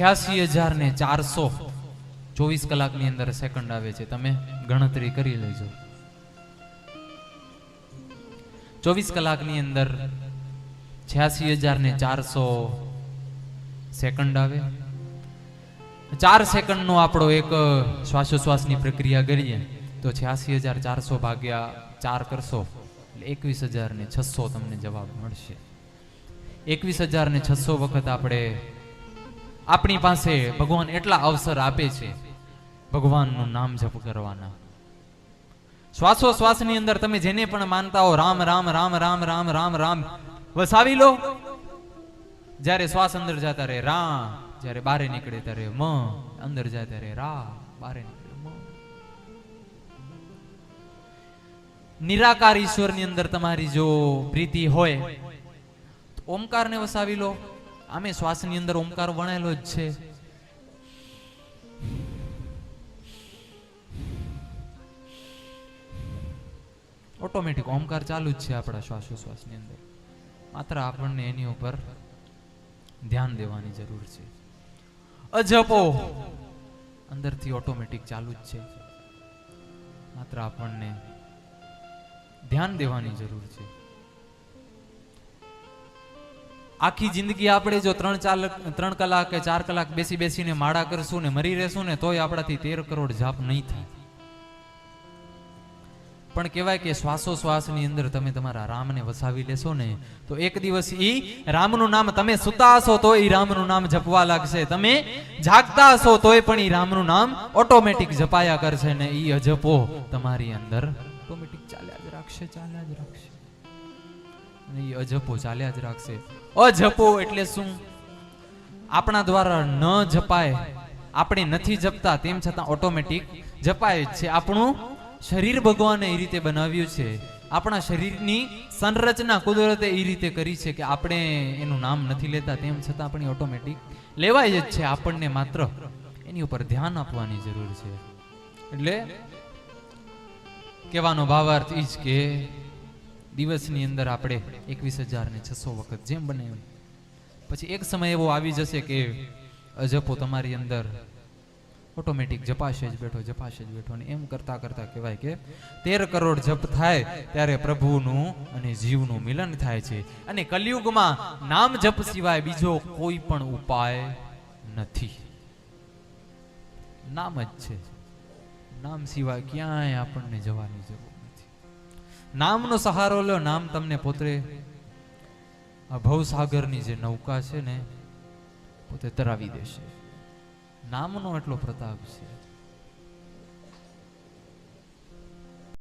છ્યાસી હજાર ને ચારસો ચોવીસ કલાકની અંદર સેકન્ડ આવે છે. તમે ગણતરી કરી લેજો. ચોવીસ કલાકની અંદર છ્યાસી હજાર ને ચારસો સેકન્ડ આવે. ચાર સેકન્ડનો આપણો એક શ્વાસોશ્વાસની પ્રક્રિયા કરીએ, તો છ્યાસી હજાર ચારસો ભાગ્યા ચાર કરશો, એટલે એકવીસ હજાર ને છસો તમને જવાબ મળશે. એકવીસ હજાર ને છસો વખત આપણે આપણી પાસે ભગવાન એટલા અવસર આપે છે. ભગવાનનું નામ જપ કરવાના. શ્વાસોશ્વાસની અંદર તમે જેને પણ માનતા હો, રામ રામ રામ રામ રામ રામ રામ વસાવી લો. જ્યારે શ્વાસ અંદર જતા રહે, રા, જ્યારે બારે નીકળે ત્યારે મ, અંદર જાય ત્યારે રા બારે નીકળે, મ. નિરાકાર ઈશ્વરની અંદર તમારી જો પ્રીતિ હોય ઓમકારને વસાવી લો. આમે શ્વાસની અંદર ઓમકાર વણેલો જ છે. ઓટોમેટિક ઓમકાર ચાલુ જ છે આપણા શ્વાસોશ્વાસની અંદર. માત્ર આપણને એની ઉપર ધ્યાન દેવાની જરૂર છે. અજપો! અંદરથી ઓટોમેટિક ચાલુ જ છે. માત્ર આપણને ધ્યાન દેવાની જરૂર છે. આખી જિંદગી આપણે જો ત્રણ ચાર ત્રણ કલાક કે ચાર કલાક બેસી બેસીને માળા કરશું ને મરી રહેશું ને, તોય આપણાથી તેર કરોડ જાપ નહીં થાય. પણ કહેવાય કે શ્વાસોશ્વાસની અંદર તમે તમારા રામને વસાવી લેશો ને, તો એક દિવસ ઈ રામનું નામ તમે સુતા હશો તો ઈ રામનું નામ જપવા લાગશે. તમે જાગતા હશો તોય પણ ઈ રામનું નામ ઓટોમેટિક જપાયા કરશે ને ઈ અજપો તમારી અંદર. ઓટોમેટિક ચાલ્યા જ રાખશે, ચાલ્યા જ રાખશે. અને અજપો ચાલ્યા જ રાખશે. અજપો એટલે શું? આપણા દ્વારા ન જપાય. આપણે નથી જપતા, તેમ છતાં ઓટોમેટિક જપાય છે. આપણું શરીર ભગવાને એ રીતે બનાવ્યું છે. આપણા શરીરની સંરચના કુદરતે એ રીતે કરી છે કે આપણે એનું નામ નથી લેતા, તેમ છતાં આપણી ઓટોમેટિક લેવાય જ છે. આપણને માત્ર એની ઉપર ધ્યાન આપવાની જરૂર છે. એટલે કહેવાનો ભાવાર્થ એ જ કે દિવસની અંદર આપણે એકવીસ હજાર ને છસો વખત જેમ બને પછી એક સમય એવો આવી જશે કે અજપો તમારી અંદર ઓટોમેટિક જપાશે જ બેઠો, જપાશે જ બેઠો અને એમ કરતા કરતા કહેવાય કે તેર કરોડ જપ થાય ત્યારે પ્રભુનું અને જીવનું મિલન થાય છે. અને કલયુગમાં નામ જપ સિવાય બીજો કોઈ પણ ઉપાય નથી. નામ જ છે. નામ સિવાય ક્યાંય આપણને જવાની જરૂર નામનો સહારો લો, નામ તમને પોતે આ ભવસાગરની જે નૌકા છે ને, પોતે તરાવી દેશે. નામનો એટલો પ્રતાપ છે.